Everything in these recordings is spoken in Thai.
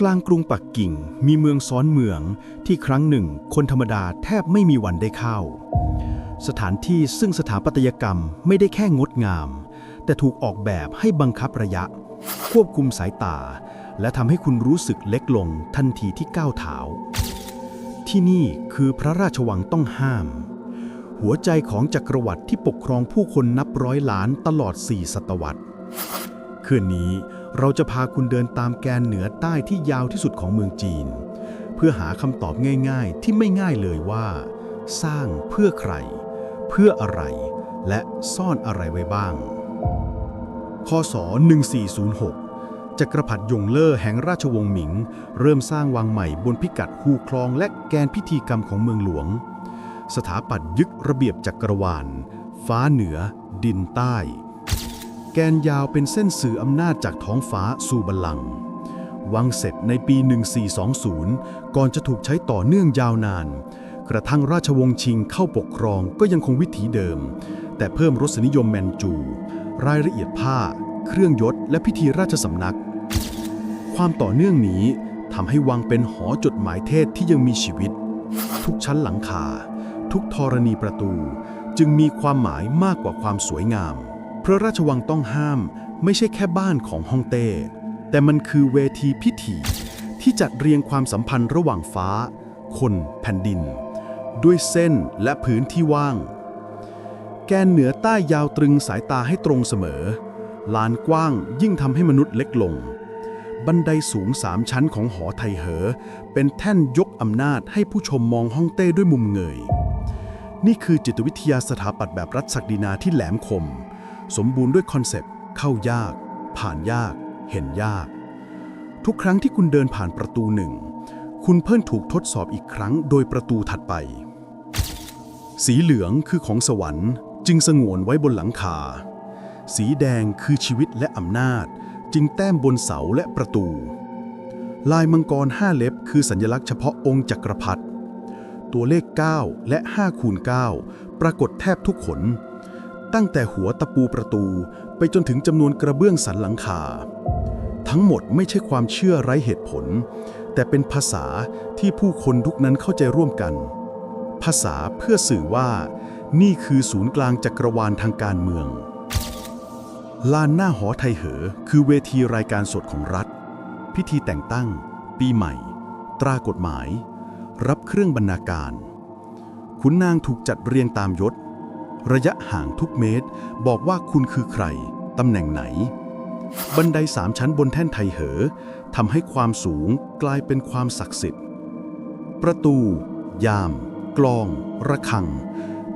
กลางกรุงปักกิ่งมีเมืองซ้อนเมืองที่ครั้งหนึ่งคนธรรมดาแทบไม่มีวันได้เข้า สถานที่ซึ่งสถาปัตยกรรมไม่ได้แค่งดงาม แต่ถูกออกแบบให้บังคับระยะ ควบคุมสายตา และทำให้คุณรู้สึกเล็กลงทันทีที่ก้าวเท้า ที่นี่คือพระราชวังต้องห้าม หัวใจของจักรวรรดิที่ปกครองผู้คนนับร้อยล้านตลอด4ศตวรรษคืนนี้ เราจะพาคุณเดินตามแกนเหนือใต้ที่ยาวที่สุดของเมืองจีน เพื่อหาคำตอบง่ายๆ ที่ไม่ง่ายเลยว่า สร้างเพื่อใคร เพื่ออะไร และซ่อนอะไรไว้บ้างคศ1406 จักรพรรดิยงเล่อแห่งราชวงศ์หมิง เริ่มสร้างวังใหม่บนพิกัดฮูคลองและแกนพิธีกรรมของเมืองหลวง สถาปัตย์ยึดระเบียบจักรวาล ฟ้าเหนือ ดินใต้ แกนยาวเป็นเส้นสื่ออำนาจจากท้องฟ้าสู่บัลลังก์วังเสร็จในปี 1420 ก่อนจะถูกใช้ต่อเนื่องยาวนาน กระทั่งราชวงศ์ชิงเข้าปกครองก็ยังคงวิถีเดิม แต่เพิ่มรสนิยมแมนจู รายละเอียดผ้า เครื่องยศ และพิธีราชสำนัก ความต่อเนื่องนี้ทำให้วังเป็นหอจดหมายเทศที่ยังมีชีวิต ทุกชั้นหลังคา ทุกธรณีประตู จึงมีความหมายมากกว่าความสวยงาม พระราชวังต้องห้ามไม่ใช่แค่บ้านของฮ่องเต้ แต่มันคือเวทีพิธีที่จัดเรียงความสัมพันธ์ระหว่างฟ้า คนแผ่นดิน ด้วยเส้นและพื้นที่ว่าง แกนเหนือใต้ยาวตรึงสายตาให้ตรงเสมอ ลานกว้างยิ่งทำให้มนุษย์เล็กลง บันไดสูงสามชั้นของหอไทเหอ เป็นแท่นยกอำนาจให้ผู้ชมมองฮ่องเต้ด้วยมุมเงย นี่คือจิตวิทยาสถาปัตย์แบบรัฐศักดินาที่แหลมคม สมบูรณ์ด้วยคอนเซปต์ เข้ายาก ผ่านยาก เห็นยาก ทุกครั้งที่คุณเดินผ่านประตูหนึ่ง คุณเพิ่งถูกทดสอบอีกครั้งโดยประตูถัดไป สีเหลืองคือของสวรรค์ จึงสงวนไว้บนหลังคา สีแดงคือชีวิตและอำนาจ จึงแต้มบนเสาและประตู ลายมังกรห้าเล็บคือสัญลักษณ์เฉพาะองค์จักรพรรดิตัวเลข 9 และ 5 คูณ 9 ปรากฏแทบทุกขน ตั้งแต่หัวตะปูประตูไปจนถึงจำนวนกระเบื้องสันหลังคา ทั้งหมดไม่ใช่ความเชื่อไร้เหตุผล แต่เป็นภาษาที่ผู้คนทุกนั้นเข้าใจร่วมกัน ภาษาเพื่อสื่อว่า นี่คือศูนย์กลางจักรวาลทางการเมืองลานหน้าหอไทยเหอ คือเวทีรายการสดของรัฐ พิธีแต่งตั้ง ปีใหม่ ตรากฎหมาย รับเครื่องบรรณาการ ขุนนางถูกจัดเรียงตามยศ ระยะห่างทุกเมตร บอกว่าคุณคือใคร ตำแหน่งไหน บันไดสามชั้นบนแท่นไทเหอทำให้ความสูงกลายเป็นความศักดิ์สิทธิ์ ประตู ยาม กลอง ระฆัง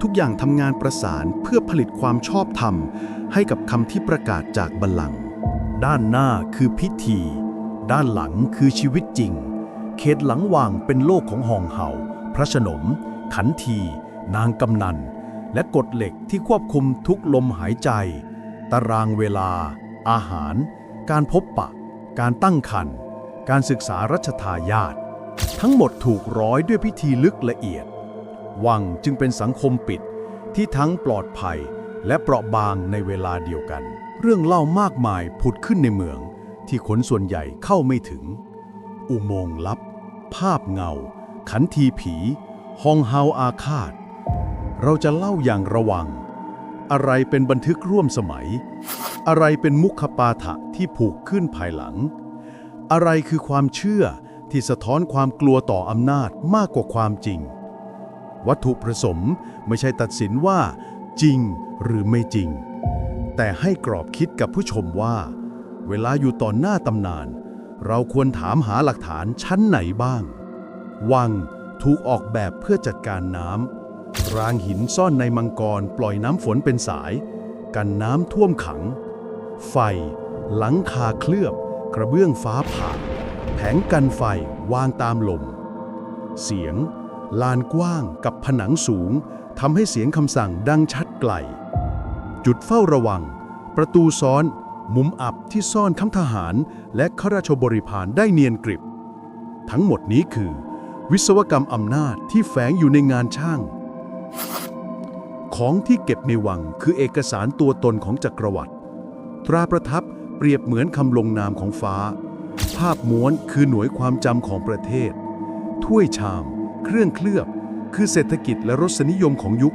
ทุกอย่างทำงานประสานเพื่อผลิตความชอบธรรม ให้กับคำที่ประกาศจากบัลลังก์ด้านหน้าคือพิธี ด้านหลังคือชีวิตจริง เขตหลังว่างเป็นโลกของหองเห่า พระโฉนม ขันที นางกำนัน และกฎเหล็กที่ควบคุมทุกลมหายใจ ตารางเวลา อาหาร การพบปะ การตั้งครรภ์การศึกษารัชทายาททั้งหมดถูกร้อยด้วยพิธีลึกละเอียด วังจึงเป็นสังคมปิดที่ทั้งปลอดภัยและเปราะบางในเวลาเดียวกัน เรื่องเล่ามากมายผุดขึ้นในเมือง ที่คนส่วนใหญ่เข้าไม่ถึง อุโมงค์ลับ ภาพเงา ขันทีผีฮองเฮาอาฆาต เราจะเล่าอย่างระวัง อะไรเป็นบันทึกร่วมสมัย อะไรเป็นมุขปาฐะที่ผูกขึ้นภายหลัง อะไรคือความเชื่อที่สะท้อนความกลัวต่ออำนาจมากกว่าความจริง วัตถุประสงค์ไม่ใช่ตัดสินว่า จริงหรือไม่จริง แต่ให้กรอบคิดกับผู้ชมว่า เวลาอยู่ต่อหน้าตำนาน เราควรถามหาหลักฐานชั้นไหนบ้าง วังถูกออกแบบเพื่อจัดการน้ำ รางหินซ่อนในมังกรปล่อยน้ำฝนเป็นสาย กันน้ำท่วมขัง ไฟ หลังคาเคลือบ กระเบื้องฟ้าผ่า แผงกันไฟวางตามลม เสียง ลานกว้างกับผนังสูงทำให้เสียงคำสั่งดังชัดไกล จุดเฝ้าระวัง ประตูซ้อน มุมอับที่ซ่อนคำทหารและข้าราชบริพารได้เนียนกริบ ทั้งหมดนี้คือ วิศวกรรมอำนาจที่แฝงอยู่ในงานช่าง ของที่เก็บในวังคือเอกสารตัวตนของจักรวรรดิตราประทับเปรียบเหมือนคำลงนามของฟ้า ภาพม้วนคือหน่วยความจำของประเทศ ถ้วยชาม เครื่องเคลือบ คือเศรษฐกิจและรสนิยมของยุค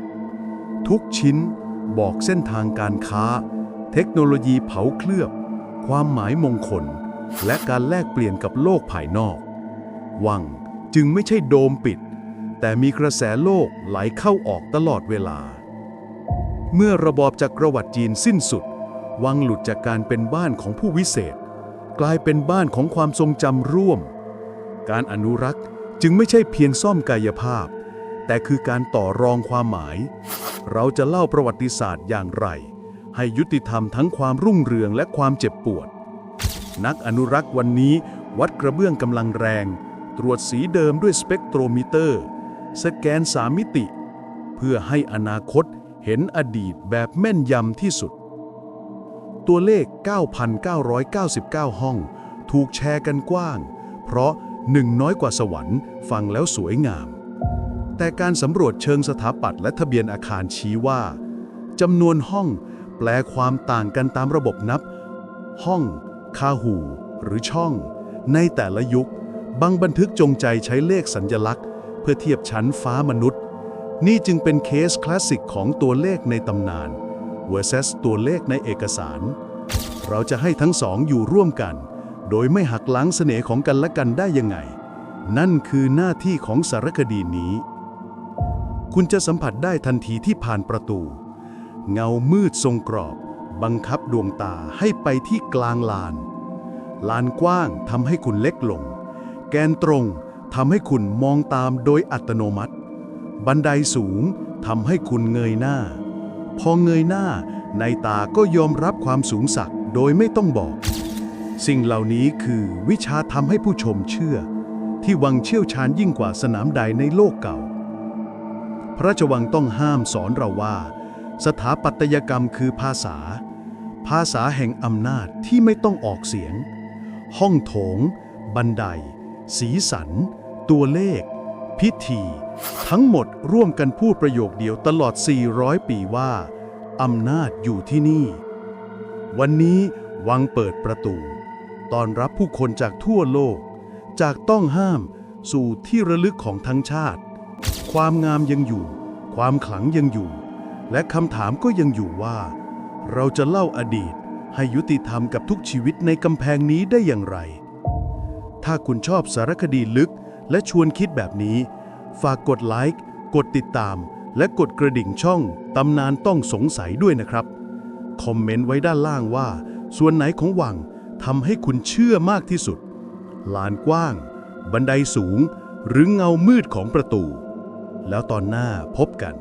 ทุกชิ้นบอกเส้นทางการค้า เทคโนโลยีเผาเคลือบ ความหมายมงคล และการแลกเปลี่ยนกับโลกภายนอก วังจึงไม่ใช่โดมปิด แต่มีกระแสโลกไหลเข้าออกตลอดเวลา เมื่อระบอบจักรวรรดิจีนสิ้นสุด วังหลุดจากการเป็นบ้านของผู้วิเศษ กลายเป็นบ้านของความทรงจำร่วม การอนุรักษ์จึงไม่ใช่เพียงซ่อมกายภาพ แต่คือการต่อรองความหมาย เราจะเล่าประวัติศาสตร์อย่างไร ให้ยุติธรรมทั้งความรุ่งเรืองและความเจ็บปวด นักอนุรักษ์วันนี้วัดกระเบื้องกำลังแรง ตรวจสีเดิมด้วยสเปกโทรมิเตอร์ สแกนสามมิติ เพื่อให้อนาคต เห็นอดีตแบบแม่นยำที่สุด ตัวเลข 9,999 ห้อง ถูกแชร์กันกว้าง เพราะหนึ่งน้อยกว่าสวรรค์ฟังแล้วสวยงาม แต่การสำรวจเชิงสถาปัตย์และทะเบียนอาคารชี้ว่าจำนวนห้องแปลความต่างกันตามระบบนับ ห้อง คาหู หรือช่อง ในแต่ละยุค บางบันทึกจงใจใช้เลขสัญญลักษณ์ เพื่อเทียบชั้นฟ้ามนุษย์ นี่จึงเป็นเคสคลาสสิกของตัวเลขในตำนาน versus ตัวเลขในเอกสาร เราจะให้ทั้งสองอยู่ร่วมกัน โดยไม่หักล้างเสน่ห์ของกันและกันได้ยังไง นั่นคือหน้าที่ของสารคดีนี้ คุณจะสัมผัสได้ทันทีที่ผ่านประตู เงามืดทรงกรอบ บังคับดวงตาให้ไปที่กลางลาน ลานกว้างทำให้คุณเล็กลง แกนตรงทำให้คุณมองตามโดยอัตโนมัติ บันไดสูงทำให้คุณเงยหน้า พอเงยหน้า ในตาก็ยอมรับความสูงสักโดยไม่ต้องบอก สิ่งเหล่านี้คือวิชาทำให้ผู้ชมเชื่อ ที่วังเชี่ยวชาญยิ่งกว่าสนามใดในโลกเก่า พระราชวังต้องห้ามสอนเราว่า สถาปัตยกรรมคือภาษา ภาษาแห่งอำนาจที่ไม่ต้องออกเสียง ห้องโถง บันได สีสัน ตัวเลข พิธี ทั้งหมดร่วมกันพูดประโยคเดียวตลอด 400 ปีว่า อำนาจอยู่ที่นี่ วันนี้วังเปิดประตูตอนรับผู้คนจากทั่วโลก จากต้องห้ามสู่ที่ระลึกของทั้งชาติ ความงามยังอยู่ ความขลังยังอยู่ และคำถามก็ยังอยู่ว่า เราจะเล่าอดีตให้ยุติธรรมกับทุกชีวิตในกำแพงนี้ได้อย่างไร ถ้าคุณชอบสารคดีลึก และชวนคิดแบบนี้ ฝากกดไลค์ กดติดตาม และกดกระดิ่งช่อง ตำนานต้องสงสัยด้วยนะครับ คอมเมนต์ไว้ด้านล่างว่า ส่วนไหนของวังทำให้คุณเชื่อมากที่สุด ลานกว้าง บันไดสูง หรือเงามืดของประตู แล้วตอนหน้าพบกัน